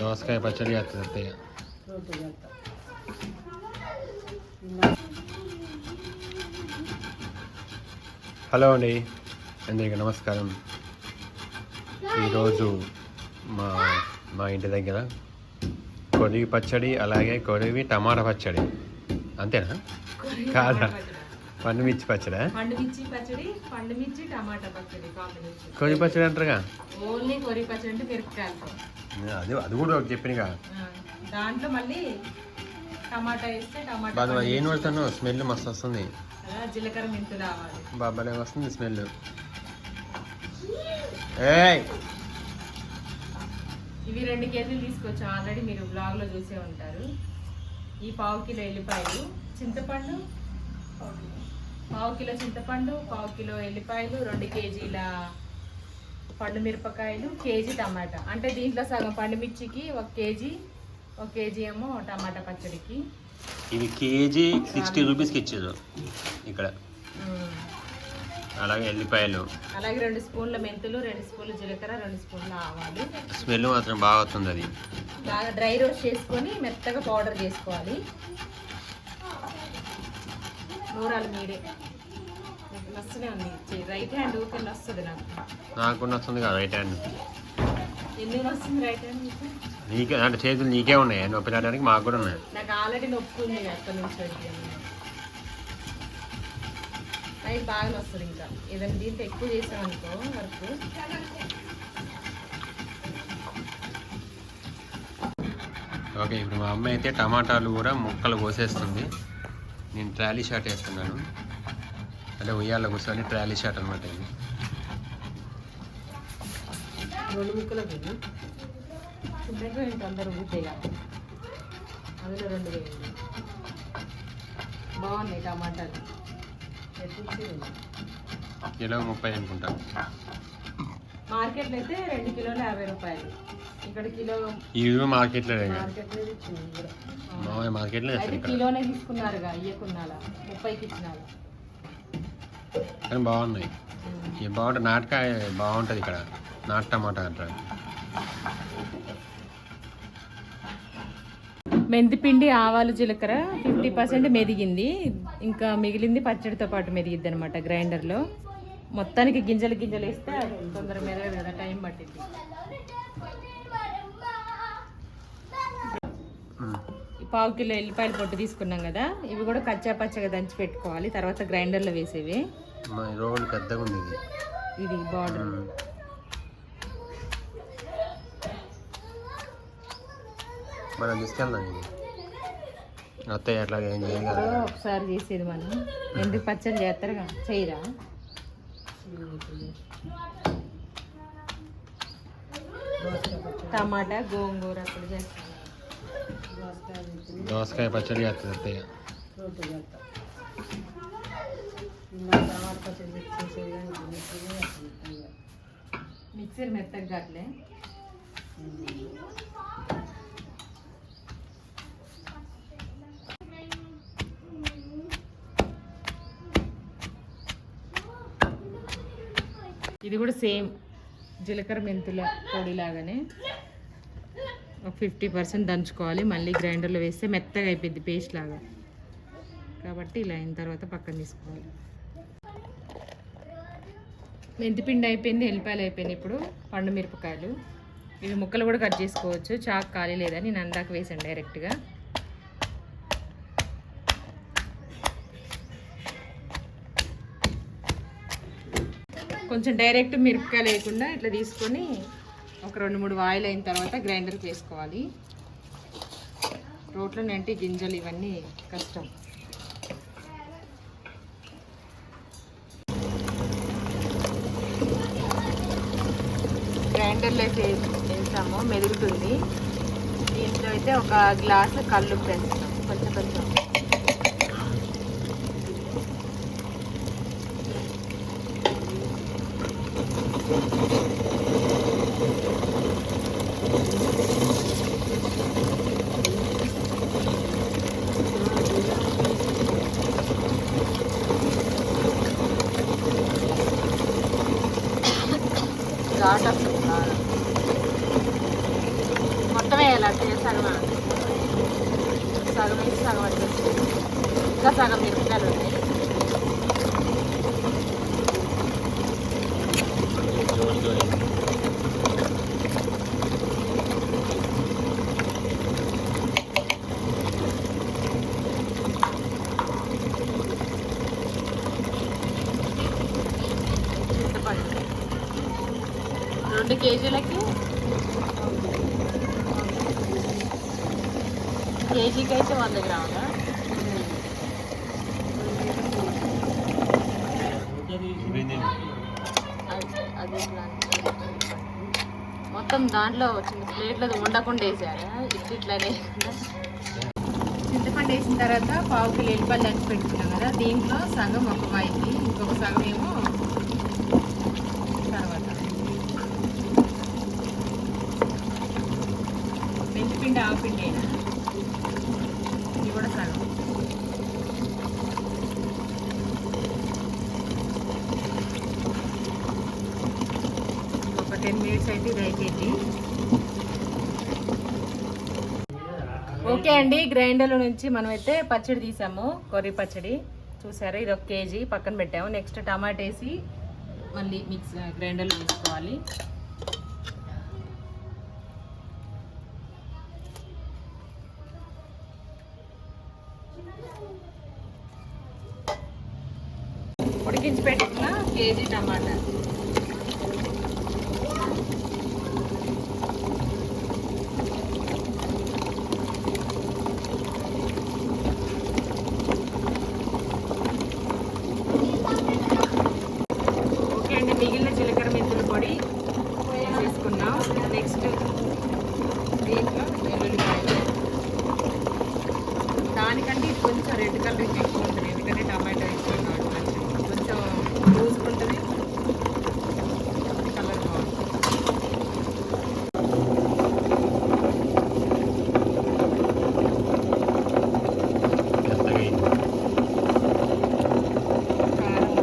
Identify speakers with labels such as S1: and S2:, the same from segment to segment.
S1: దోసకాయ పచ్చడి చేస్తుంది అత్తయ్య హలో అండి. అందరికీ నమస్కారం. ఈరోజు మా మా ఇంటి దగ్గర కొరివి పచ్చడి అలాగే కొరివి టమాటా పచ్చడి. అంతేనా? కాదా? పండు మిర్చి పచ్చడా?
S2: పండు మిర్చి పచ్చడి పండు మిర్చి టమాటా పచ్చడి కాంబినేషన్.
S1: కొరి పచ్చడి అంటారుగా?
S2: ఓన్లీ కొరి పచ్చడి అంటే మిరపకాయలతో.
S1: అది అది కూడా ఒకటి చెప్పినగా.
S2: దాంట్లో మళ్ళీ టమాటా వేస్తే టమాటా
S1: ఏం. పడుతాను స్మెల్ మస్తు వస్తుంది.
S2: జీలకర్ర మెంతులు రావాలి
S1: బాబాలే వస్తుంది స్మెల్. ఏయ్!
S2: ఇవి రెండు కేజీలు తీసుకొచ్చి ఆల్రెడీ మీరు బ్లాగ్లో చూసే ఉంటారు. ఈ పావు కిలో ఎల్లిపాయలు చింతపండు పావు కిలో చింతపండు పావు కిలో ఎల్లిపాయలు రెండు కేజీల పండు మిరపకాయలు కేజీ టమాటా. అంటే దీంట్లో సగం పండు మిర్చికి ఒక కేజీ ఒక కేజీ ఏమో టమాటా పచ్చడికి.
S1: ఇవి కేజీ సిక్స్టీ రూపీస్కి ఇచ్చారు ఇక్కడ. అలాగే ఎల్లిపాయలు.
S2: అలాగే రెండు స్పూన్ల మెంతులు రెండు స్పూన్ల జీలకర్ర రెండు స్పూన్ల ఆవాలు.
S1: స్మెల్ మాత్రం బాగా వస్తుంది అది.
S2: బాగా డ్రై రోస్ట్ చేసుకొని మెత్తగా పౌడర్ చేసుకోవాలి. నూరాలు మీరే. ఉంది రైట్ హ్యాండ్ ఊరికే వస్తుంది నాకు.
S1: నాకు వస్తుంది కదా రైట్ హ్యాండ్
S2: ఎందుకు వస్తుంది రైట్ హ్యాండ్ మీకు
S1: నీకే అంటే చేతులు నీకే ఉన్నాయి. నొప్పి రావడానికి మాకు కూడా ఉన్నాయి.
S2: నాకు ఆల్రెడీ నొప్పి ఉంది ఎక్కడి నుంచి వచ్చి. అవి బాగా వస్తుంది ఇంకా. ఏదైనా దీంట్లో ఎక్కువ చేసామనుకో వర్క్.
S1: ఓకే ఇప్పుడు మా అమ్మ అయితే టమాటాలు కూడా ముక్కలు కోసేస్తుంది. నేను ట్రాలీ షాట్ వేస్తున్నాను. అంటే ఉయ్యాల కూర్చొని ట్రాలీ షాట్ అనమాట ఇది.
S2: రెండు ముక్కలు పోయి చిన్నగా ఇంత అందరూ ఊపేయాలి. అందులో రెండు వేయండి. బాగున్నాయి టమాటాలు. ఎత్తించి
S1: కిలో ముప్పై అనుకుంటా.
S2: మార్కెట్లో అయితే రెండు కిలోలు యాభై రూపాయలు. ఇక్కడ కిలో
S1: ఇవి మార్కెట్లో
S2: మార్కెట్లో ఇచ్చింది కూడా.
S1: మామయ్య మార్కెట్లో
S2: అయితే కిలోనే తీసుకున్నారుగా ఇయ్యకున్నాలా ముప్పైకి ఇచ్చినారు
S1: కానీ బాగున్నాయి. ఇవి బాగుంటుంది నాటకాయ బాగుంటుంది ఇక్కడ. నాటు టమాటా అంటారు.
S2: మెంతిపిండి ఆవాలు జీలకర్ర ఫిఫ్టీ పర్సెంట్ మెదిగింది. ఇంకా మిగిలింది పచ్చడితో పాటు మెదిగిద్ది అనమాట గ్రైండర్లో. మొత్తానికి గింజలు గింజలు వేస్తే అది తొందర మెదగదు కదా టైం పట్టింది పావు కిలో ఎల్లిపాయలు పొట్టు తీసుకున్నాం కదా ఇవి కూడా కచ్చా పచ్చగా దంచి పెట్టుకోవాలి. తర్వాత గ్రైండర్లో వేసేవి.
S1: ఇది.
S2: బార్డర్
S1: ఉమ్. మనం తీసుకెళ్దాం అత్తయ్య అట్లా ఏం చేయాలి కదా
S2: ఒకసారి చేసేది మనం. ఎందుకు పచ్చడి చేస్తారుగా చేయరా? టమాటా గోంగూర అప్పుడు చేస్తాను
S1: దోసకాయ పచ్చడి చేస్తుంది అత్తయ్య
S3: రోడ్డు చేస్తా టమాటా పచ్చడి చేసేది కానీ మిక్సీలో వేస్తాను ఇంకా.
S2: మిక్సర్ మెత్తగా గట్లే ఇది కూడా సేమ్ జీలకర్ర మెంతుల పొడి లాగానే. ఒక ఫిఫ్టీ పర్సెంట్ దంచుకోవాలి. మళ్ళీ గ్రైండర్లో వేస్తే మెత్తగా అయిపోయింది పేస్ట్ లాగా. కాబట్టి ఇలా అయిన తర్వాత పక్కన తీసుకోవాలి. మెంతిపిండి అయిపోయింది ఎల్లిపాయలు అయిపోయింది ఇప్పుడు. పండు మిరపకాయలు. ఇవి ముక్కలు కూడా కట్ చేసుకోవచ్చు. చాకు ఖాళీ లేదని నేను అందాక వేసాను డైరెక్ట్గా. కొంచెం డైరెక్ట్ మిరపకాయ లేకుండా ఇట్లా తీసుకొని ఒక రెండు మూడు వాయిల్ అయిన తర్వాత గ్రైండర్కి వేసుకోవాలి రోట్లో అంటే గింజలు ఇవన్నీ కష్టం. గ్రైండర్లో వేసి వేసాము మెరుగుతుంది దీంట్లో అయితే ఒక గ్లాసు కళ్ళు పెంచుతాం కొంచెం కొంచెం. సగం సగం వేసి సగం వచ్చేసి ఇంకా సగం మిరపకాయలు ఉన్నాయి
S1: జోడి జోడి
S2: చింతపండు రెండు కేజీలకి కేజీకి అయితే వంద గ్రాములా? అది మొత్తం దాంట్లో చిన్న ప్లేట్లో ఉండకుండా వేసారా? ఇట్లా ఇట్లానే చింతపండు వేసిన తర్వాత పావు కిలో ఎల్లిపాయలు దంచి పెట్టుకున్నాం కదా దీంట్లో సగం ఒక వాయికి ఇంకొక సగం ఏమో తర్వాత. మెంతిపిండి ఆపిండి అయినా ఇది కూడా సగం ఒక టెన్ మినిట్స్ అయితే ఇది అయిపోయింది. ఓకే అండి గ్రైండర్లో నుంచి మనం అయితే పచ్చడి తీసాము కొర్రీ పచ్చడి. చూసారా ఇది ఒక కేజీ పక్కన పెట్టాము. నెక్స్ట్ టమాటా వేసి మళ్ళీ మిక్స్ గ్రైండర్లో వేసుకోవాలి. ఉడికించి పెట్టుకున్న కేజీ టమాటా ఓకే అండి మిగిలిన జీలకర్ర మెంతుల పొడి వేసేసుకున్నాం నెక్స్ట్ దీంట్లో వెల్లుల్లిపాయలు దానికంటే ఇది కొంచెం రెడ్ కలర్ ఎక్కువ ఉంటుంది ఎందుకంటే టమాటో వేసాం కాబట్టి కొంచెం లూజ్గా ఉంటుంది కలర్ బాగుంటుంది
S1: మెత్తగా అయింది.
S2: కారం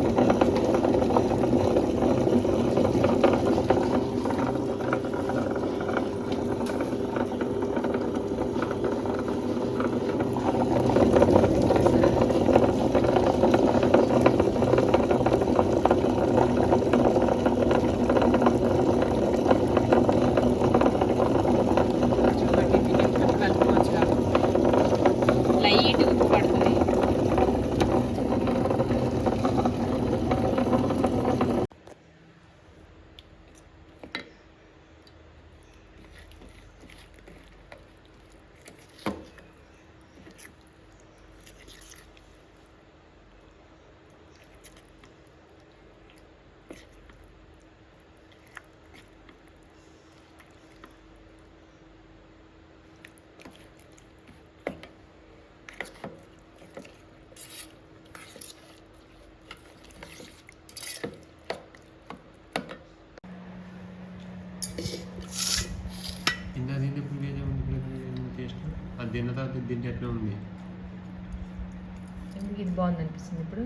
S2: చూడండి ఇది కలుపుకోవచ్చు కాబట్టి లైట్ ఉప్పు పడుతుంది
S1: ఇందా తింటే ఇప్పుడు వేరే ఉంది ఇప్పుడు టేస్ట్ అది తిన్న తర్వాత ఇది తింటే ఎట్లా ఉంది?
S2: ఎందుకు ఇది బాగుంది అనిపిస్తుంది ఇప్పుడు?